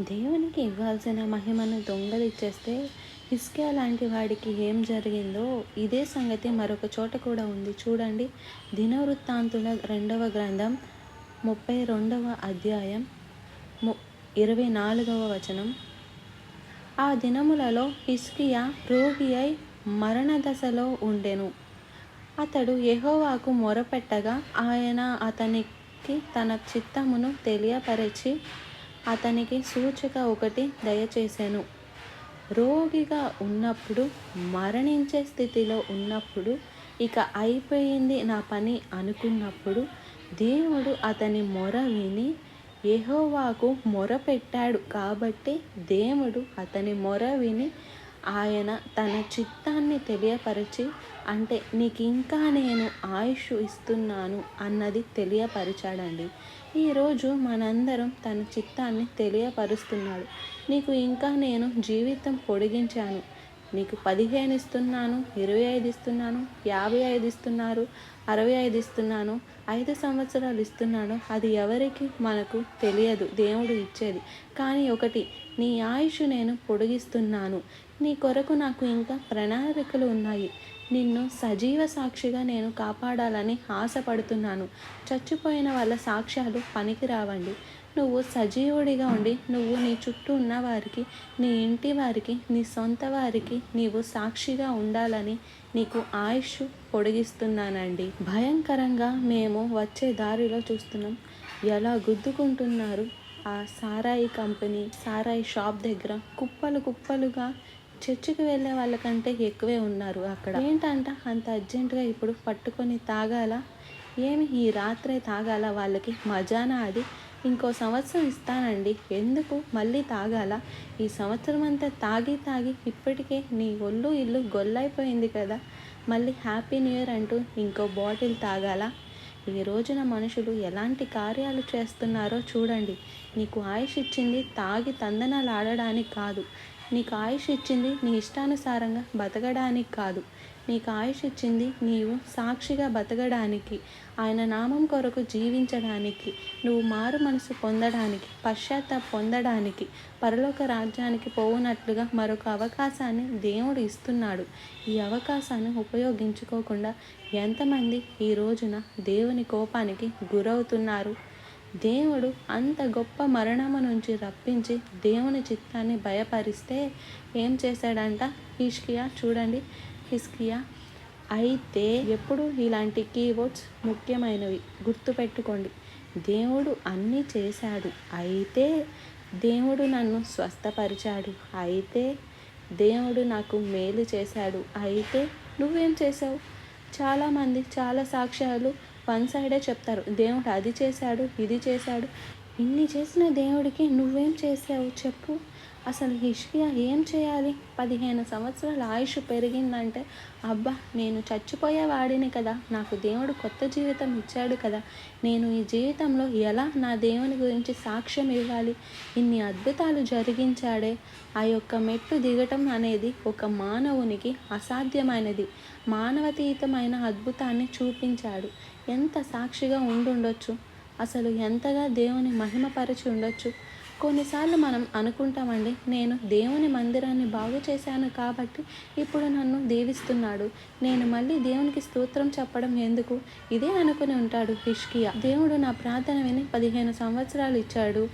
దేవునికి ఇవ్వాల్సిన మహిమను దొంగలిచ్చేస్తే హిస్కియా లాంటి వాడికి ఏం జరిగిందో ఇదే సంగతి మరొక చోట కూడా ఉంది. చూడండి దినవృత్తాంతుల రెండవ గ్రంథం ముప్పై రెండవ అధ్యాయం ము ఇరవై నాలుగవ వచనం. ఆ దినములలో హిస్కియా రోగి అయి మరణ దశలో ఉండెను. అతడు యహోవాకు మొరపెట్టగా ఆయన అతనికి తన చిత్తమును తెలియపరిచి అతనికి సూచిక ఒకటి దయచేశాను రోగిగా ఉన్నప్పుడు మరణించే స్థితిలో ఉన్నప్పుడు ఇక అయిపోయింది నా పని అనుకున్నప్పుడు దేవుడు అతని మొర విని యెహోవాకు మొర పెట్టాడు కాబట్టి దేవుడు అతని మొర విని ఆయన తన చిత్తాన్ని తెలియపరిచి అంటే నీకు ఇంకా నేను ఆయుష్ ఇస్తున్నాను అన్నది తెలియపరిచాడండి. ఈరోజు మనందరం తన చిత్తాన్ని తెలియపరుస్తున్నాడు. నీకు ఇంకా నేను జీవితం పొడిగించాను. నీకు పదిహేను ఇస్తున్నాను ఇరవై ఐదు ఇస్తున్నాను యాభై ఐదు ఇస్తున్నారు అరవై ఐదు ఇస్తున్నాను ఐదు సంవత్సరాలు ఇస్తున్నాను అది ఎవరికి మనకు తెలియదు దేవుడు ఇచ్చేది. కానీ ఒకటి నీ ఆయుష్ నేను పొడిగిస్తున్నాను. నీ కొరకు నాకు ఇంకా ప్రణాళికలు ఉన్నాయి. నిన్ను సజీవ సాక్షిగా నేను కాపాడాలని ఆశపడుతున్నాను. చచ్చిపోయిన వాళ్ళ సాక్ష్యాలు పనికిరావండి నువ్వు సజీవుడిగా ఉండి నువ్వు నీ చుట్టూ ఉన్న వారికి నీ ఇంటి వారికి నీ సొంత వారికి నీవు సాక్షిగా ఉండాలని నీకు ఆయుష్ పొడిగిస్తున్నానండి. భయంకరంగా మేము వచ్చే దారిలో చూస్తున్నాం. ఎలా గుద్దుకుంటున్నారు ఆ సారాయి కంపెనీ సారాయి షాప్ దగ్గర కుప్పలు కుప్పలుగా చర్చికి వెళ్ళే వాళ్ళకంటే ఎక్కువే ఉన్నారు అక్కడ. ఏంటంట? అంత అర్జెంటుగా ఇప్పుడు పట్టుకొని తాగాల? ఏమి ఈ రాత్రే తాగాల వాళ్ళకి? మజానా అది? ఇంకో సంవత్సరం ఇస్తానండి. ఎందుకు? మళ్ళీ తాగాల? ఈ సంవత్సరం అంతా తాగి తాగి ఇప్పటికే నీ ఒళ్ళు ఇల్లు గొల్లైపోయింది కదా. మళ్ళీ హ్యాపీ న్యూ ఇయర్ అంటూ ఇంకో బాటిల్ తాగాల? ఈ రోజున మనుషులు ఎలాంటి కార్యాలు చేస్తున్నారో చూడండి. నీకు ఆయుష్ ఇచ్చింది తాగి తందనాలు ఆడడానికి కాదు. నీకు ఆయుష్ ఇచ్చింది నీ ఇష్టానుసారంగా బతకడానికి కాదు. నీకు ఆయుష్ ఇచ్చింది నీవు సాక్షిగా బతకడానికి ఆయన నామం కొరకు జీవించడానికి నువ్వు మారు మనసు పొందడానికి పశ్చాత్తాప పొందడానికి పరలోక రాజ్యానికి పోవునట్లుగా మరొక అవకాశాన్ని దేవుడు ఇస్తున్నాడు. ఈ అవకాశాన్ని ఉపయోగించుకోకుండా ఎంతమంది ఈ రోజున దేవుని కోపానికి గురవుతున్నారు? దేవుడు అంత గొప్ప మరణము నుంచి రప్పించి దేవుని చిత్తాన్ని భయపరిస్తే ఏం చేశాడంట? హిష్కియా చూడండి. హిస్కియా అయితే ఎప్పుడు ఇలాంటి కీవర్డ్స్ ముఖ్యమైనవి? గుర్తుపెట్టుకోండి. దేవుడు అన్నీ చేశాడు. అయితే దేవుడు నన్ను స్వస్థపరిచాడు. అయితే దేవుడు నాకు మేలు చేశాడు. అయితే నువ్వేం చేసావు చాలామంది చాలా సాక్ష్యాలు వన్ సైడే చెప్తారు. దేవుడు అది చేశాడు ఇది చేశాడు ఇన్ని చేసిన దేవుడికి నువ్వేం చేసావు చెప్పు. అసలు హిష్కియా ఏం చేయాలి? పదిహేను సంవత్సరాల ఆయుష్ పెరిగిందంటే అబ్బా నేను చచ్చిపోయేవాడిని కదా. నాకు దేవుడు కొత్త జీవితం ఇచ్చాడు కదా. నేను ఈ జీవితంలో ఎలా నా దేవుని గురించి సాక్ష్యం ఇవ్వాలి? ఇన్ని అద్భుతాలు జరిగించాడే. ఆ యొక్క మెట్టు దిగటం అనేది ఒక మానవునికి అసాధ్యమైనది. మానవతీతమైన అద్భుతాన్ని చూపించాడు. ఎంత సాక్షిగా ఉండుండొచ్చు? అసలు ఎంతగా దేవుని మహిమపరిచి ఉండొచ్చు? కొన్నిసార్లు మనం అనుకుంటామండి నేను దేవుని మందిరాన్ని బాగు చేశాను కాబట్టి ఇప్పుడు నన్ను దీవిస్తున్నాడు. నేను మళ్ళీ దేవునికి స్తోత్రం చెప్పడం ఎందుకు? ఇదే అనుకుని ఉంటాడు హిష్కియా దేవుడు నా ప్రార్థన విని పదిహేను సంవత్సరాలు ఇచ్చాడు.